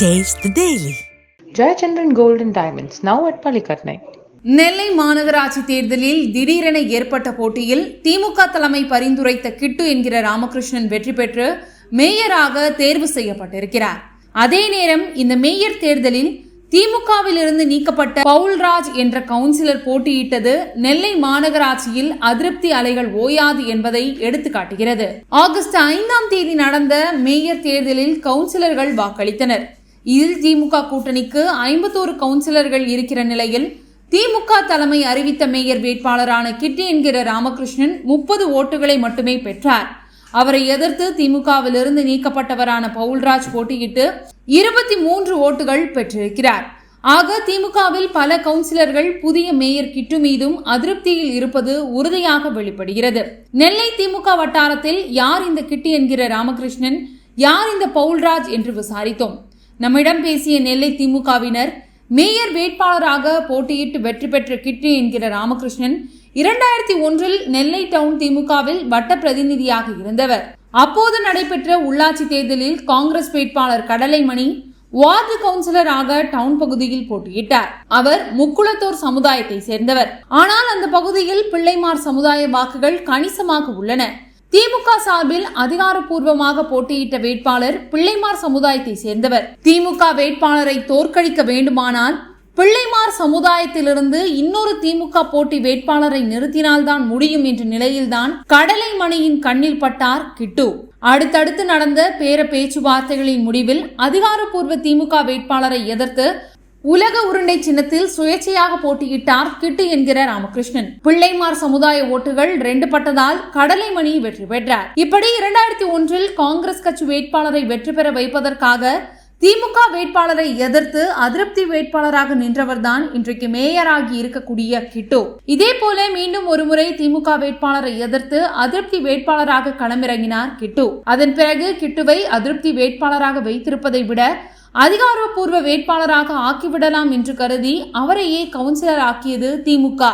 Taste the Daily. Jayachandran Gold and Diamonds, now at Palikatnai. நெல்லை மாநகராட்சி தேர்தலில் திடீரென ஏற்பட்ட போட்டியில் திமுக தலைமை பரிந்துரைத்த கிட்டு என்கிற ராமகிருஷ்ணன் வெற்றி பெற்று மேயராக தேர்வு செய்யப்பட்டிருக்கிறார் அதே நேரம் இந்த மேயர் தேர்தலில் திமுகவில் இருந்து நீக்கப்பட்ட பவுல்ராஜ் என்ற கவுன்சிலர் போட்டியிட்டது நெல்லை மாநகராட்சியில் அதிருப்தி அலைகள் ஓயாது என்பதை எடுத்து காட்டுகிறது ஆகஸ்ட் ஐந்தாம் தேதி நடந்த மேயர் தேர்தலில் கவுன்சிலர்கள் வாக்களித்தனர் இதில் திமுக கூட்டணிக்கு ஐம்பத்தோரு கவுன்சிலர்கள் இருக்கிற நிலையில் திமுக தலைமை அறிவித்த மேயர் வேட்பாளரான கிட்டி என்கிற ராமகிருஷ்ணன் முப்பது ஓட்டுகளை மட்டுமே பெற்றார். அவரை எதிர்த்து திமுகவிலிருந்து நீக்கப்பட்டவரான பவுல்ராஜ் போட்டியிட்டு இருபத்தி மூன்று ஓட்டுகள் பெற்றிருக்கிறார். ஆக திமுகவில் பல கவுன்சிலர்கள் புதிய மேயர் கிட்டு மீதும் அதிருப்தியில் இருப்பது உறுதியாக வெளிப்படுகிறது. நெல்லை திமுக வட்டாரத்தில் யார் இந்த கிட்டி என்கிற ராமகிருஷ்ணன் யார் இந்த பவுல்ராஜ் என்று விசாரித்தோம். நம்மிடம் பேசிய நெல்லை திமுகவினர் மேயர் வேட்பாளராக போட்டியிட்டு வெற்றி பெற்ற கிட்டி என்கிற ராமகிருஷ்ணன் இரண்டாயிரத்தி ஒன்றில் நெல்லை டவுன் திமுகவில் வட்ட பிரதிநிதியாக இருந்தவர். அப்போது நடைபெற்ற உள்ளாட்சி தேர்தலில் காங்கிரஸ் வேட்பாளர் கடலைமணி வார்டு கவுன்சிலராக டவுன் பகுதியில் போட்டியிட்டார். அவர் முக்குளத்தோர் சமுதாயத்தை சேர்ந்தவர். ஆனால் அந்த பகுதியில் பிள்ளைமார் சமுதாய வாக்குகள் கணிசமாக உள்ளன. திமுக சார்பில் அதிகாரப்பூர்வமாக போட்டியிட்ட வேட்பாளர் பிள்ளைமார் சமுதாயத்தை சேர்ந்தவர். திமுக வேட்பாளரை தோற்கடிக்க வேண்டுமானால் பிள்ளைமார் சமுதாயத்திலிருந்து இன்னொரு திமுக போட்டி வேட்பாளரை நிறுத்தினால்தான் முடியும் என்ற நிலையில்தான் கடலை மணியின் கண்ணில் பட்டார் கிட்டு. அடுத்தடுத்து நடந்த பேர பேச்சுவார்த்தைகளின் முடிவில் அதிகாரப்பூர்வ திமுக வேட்பாளரை எதிர்த்து உலக உருண்டை சின்னத்தில் சுயேட்சையாக போட்டியிட்டார் கிட்டு என்கிற ராமகிருஷ்ணன். பிள்ளைமார் சமுதாய ஓட்டுகள் ரெண்டு பட்டதால் கடலைமணி வெற்றி பெற்றார். இப்படி இரண்டாயிரத்தி ஒன்றில் காங்கிரஸ் கட்சி வேட்பாளரை வெற்றி பெற வைப்பதற்காக திமுக வேட்பாளரை எதிர்த்து அதிருப்தி வேட்பாளராக நின்றவர்தான் இன்றைக்கு மேயராகி இருக்கக்கூடிய கிட்டு. இதே போல மீண்டும் ஒருமுறை திமுக வேட்பாளரை எதிர்த்து அதிருப்தி வேட்பாளராக களமிறங்கினார் கிட்டு. அதன் பிறகு கிட்டுவை அதிருப்தி வேட்பாளராக வைத்திருப்பதை விட அதிகாரப்பூர்வ வேட்பாளராக ஆக்கிவிடலாம் என்று கருதி அவரையே கவுன்சிலர் ஆக்கியது திமுக.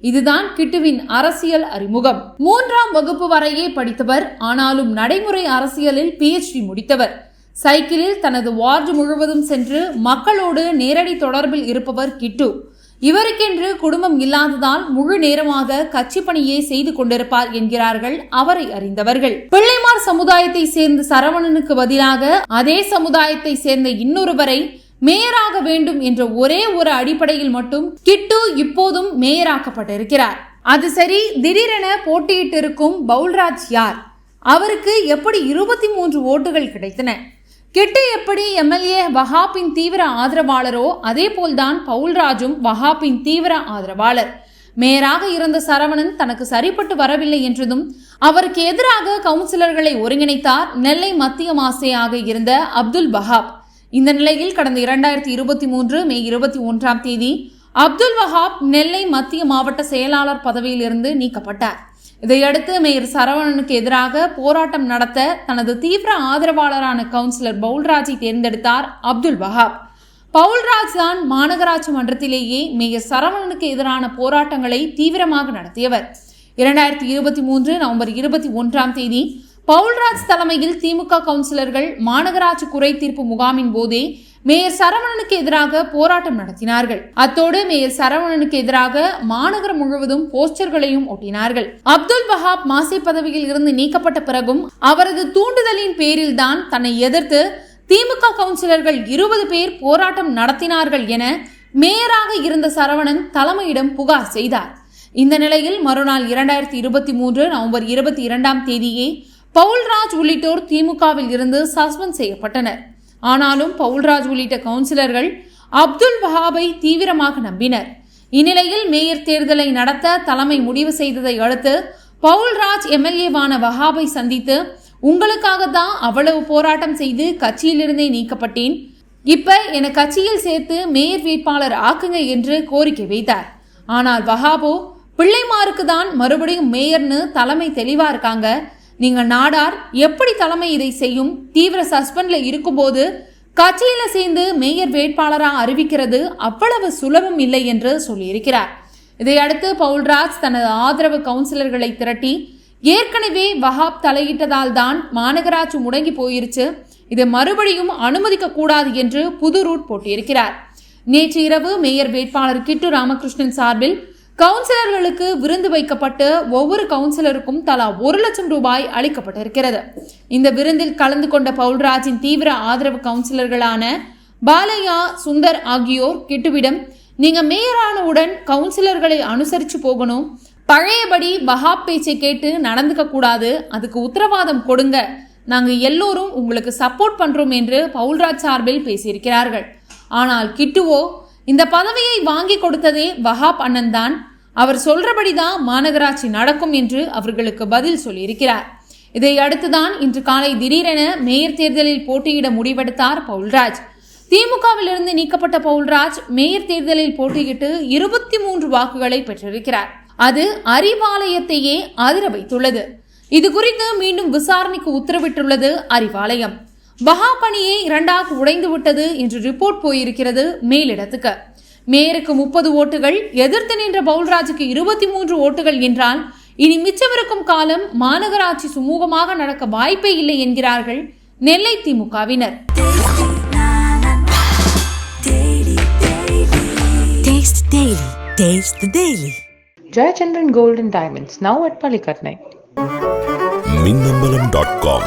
இதுதான் கிட்டுவின் அரசியல் அறிமுகம். மூன்றாம் வகுப்பு வரையே படித்தவர் ஆனாலும் நடைமுறை அரசியலில் பிஎச்டி முடித்தவர். சைக்கிளில் தனது வார்டு முழுவதும் சென்று மக்களோடு நேரடி தொடர்பில் இருப்பவர் கிட்டு. இவருக்கென்று குடும்பம் இல்லாததால் முழு நேரமாக கட்சி பணியே செய்து கொண்டிருப்பார் என்கிறார்கள் அவரை அறிந்தவர்கள். பிள்ளைமார் சமுதாயத்தை சேர்ந்த சரவணனுக்கு பதிலாக அதே சமுதாயத்தை சேர்ந்த இன்னொருவரை மேயராக வேண்டும் என்ற ஒரே ஒரு அடிப்படையில் மட்டும் கிட்டு இப்போதும் மேயராக்கப்பட்டிருக்கிறார். அது சரி திடீரென போட்டியிட்டிருக்கும் பவுல்ராஜ் யார்? அவருக்கு எப்படி இருபத்தி மூன்று ஓட்டுகள் கிடைத்தன? கிட்டு எப்படி எம்எல்ஏ வஹாப்பின் தீவிர ஆதரவாளரோ அதே போல்தான் பவுல்ராஜும் வஹாப்பின் தீவிர ஆதரவாளர். மேயராக இருந்த சரவணன் தனக்கு சரிப்பட்டு வரவில்லை என்றதும் அவருக்கு எதிராக கவுன்சிலர்களை ஒருங்கிணைத்தார் நெல்லை மத்திய மாசையாக இருந்த அப்துல் வஹாப். இந்த நிலையில் கடந்த இரண்டாயிரத்தி இருபத்தி மூன்று மே இருபத்தி ஒன்றாம் தேதி அப்துல் வஹாப் நெல்லை மத்திய மாவட்ட செயலாளர் பதவியிலிருந்து நீக்கப்பட்டார். இதையடுத்து மேயர் சரவணனுக்கு எதிராக போராட்டம் நடத்த தனது தீவிர ஆதரவாளரான கவுன்சிலர் பவுல்ராஜை தேர்ந்தெடுத்தார் அப்துல் வஹாப். பவுல்ராஜ் தான் மாநகராட்சி மன்றத்திலேயே மேயர் சரவணனுக்கு எதிரான போராட்டங்களை தீவிரமாக நடத்தியவர். இரண்டாயிரத்தி இருபத்தி மூன்று நவம்பர் இருபத்தி ஒன்றாம் தேதி பவுல்ராஜ் தலைமையில் திமுக கவுன்சிலர்கள் மாநகராட்சி குறை தீர்ப்பு முகாமின் போதே மேயர் சரவணனுக்கு எதிராக போராட்டம் நடத்தினார்கள். அத்தோடு மேயர் சரவணனுக்கு எதிராக மாநகரம் முழுவதும் போஸ்டர்களையும் ஒட்டினார்கள். அப்துல் வஹாப் மாசி பதவியில் இருந்து நீக்கப்பட்ட பிறகும் அவரது தூண்டுதலின் பேரில் தான் தன்னை எதிர்த்து திமுக கவுன்சிலர்கள் இருபது பேர் போராட்டம் நடத்தினார்கள் என மேயராக இருந்த சரவணன் தலைமையிடம் புகார் செய்தார். இந்த நிலையில் மறுநாள் இரண்டாயிரத்தி இருபத்தி மூன்று நவம்பர் இருபத்தி இரண்டாம் தேதியே பவுல்ராஜ் உள்ளிட்டோர் திமுகவில் இருந்து சஸ்பெண்ட் செய்யப்பட்டனர். ஆனாலும் பவுல்ராஜ் உள்ளிட்ட கவுன்சிலர்கள் அப்துல் வஹாபை தீவிரமாக நம்பினர். இந்நிலையில் மேயர் தேர்தலை நடத்த தலைமை முடிவு செய்ததை அடுத்து பவுல்ராஜ் எம்எல்ஏவான வஹாபை சந்தித்து உங்களுக்காக தான் அவ்வளவு போராட்டம் செய்து கட்சியிலிருந்தே நீக்கப்பட்டேன். இப்ப என கட்சியில் சேர்த்து மேயர் வேட்பாளர் ஆக்குங்க என்று கோரிக்கை வைத்தார். ஆனால் வஹாபோ பிள்ளைமாருக்கு தான் மறுபடியும் மேயர்னு தலைமை தெளிவா இருக்காங்க. நீங்க நாடார் எப்படி தலைமை இதை செய்யும்? தீவிர சஸ்பெண்ட்ல இருக்கும்போது கட்சியில சேர்ந்து மேயர் வேட்பாளராக அறிவிக்கிறது அவ்வளவு சுலபம் இல்லை என்று சொல்லியிருக்கிறார். இதையடுத்து பவுல்ராஜ் தனது ஆதரவு கவுன்சிலர்களை திரட்டி ஏற்கனவே வஹாப் தலையிட்டதால் தான் மாநகராட்சி முடங்கி போயிருச்சு இதை மறுபடியும் அனுமதிக்க கூடாது என்று புது ரூட் போட்டியிருக்கிறார். நேற்று இரவு மேயர் வேட்பாளர் கிட்டு ராமகிருஷ்ணன் சார்பில் கவுன்சிலர்களுக்கு விருந்து வைக்கப்பட்டு ஒவ்வொரு கவுன்சிலருக்கும் தலா ஒரு லட்சம் ரூபாய் அளிக்கப்பட்டிருக்கிறது. இந்த விருந்தில் கலந்து கொண்ட பவுல்ராஜின் தீவிர ஆதரவு கவுன்சிலர்களான பாலையா சுந்தர் ஆகியோர் கிட்டுவிடம் நீங்க மேயரானவுடன் கவுன்சிலர்களை அனுசரிச்சு போகணும். பழையபடி வஹாப் பேச்சை கேட்டு நடந்துக்க கூடாது. அதுக்கு உத்தரவாதம் கொடுங்க. நாங்க எல்லோரும் உங்களுக்கு சப்போர்ட் பண்றோம் என்று பவுல்ராஜ் சார்பில் பேசியிருக்கிறார்கள். ஆனால் கிட்டுவோ இந்த பதவியை வாங்கி கொடுத்ததே வஹாப் அண்ணன் தான் அவர் சொல்றபடிதான் மாநகராட்சி நடக்கும் என்று அவர்களுக்கு பதில் சொல்லியிருக்கிறார். இதை அடுத்துதான் இன்று காலை திடீரென மேயர் தேர்தலில் போட்டியிட முடிவெடுத்தார் பவுல்ராஜ். திமுகவிலிருந்து நீக்கப்பட்ட பவுல்ராஜ் மேயர் தேர்தலில் போட்டியிட்டு இருபத்தி மூன்று வாக்குகளை பெற்றிருக்கிறார். அது அறிவாலயத்தையே அதிர வைத்துள்ளது. இது குறித்து மீண்டும் விசாரணைக்கு உத்தரவிட்டுள்ளது அறிவாலயம். வஹாப் அணியே இரண்டாக உடைந்து விட்டது என்று ரிப்போர்ட் போயிருக்கிறது மேலிடத்துக்கு மேயருக்கு முப்பது ஓட்டுகள் எதிர்த்து நின்ற பவுல்ராஜுக்கு இருபத்தி மூன்று ஓட்டுகள் என்றால் இனி மிச்சமிருக்கும் காலம் மாநகராட்சி சுமூகமாக நடக்க வாய்ப்பே இல்லை என்கிறார்கள் நெல்லை திமுகவினர் Taste Daily. Taste the Daily. Jayachandran Gold and Diamonds, now at Palikatnai. Minnambalam dot com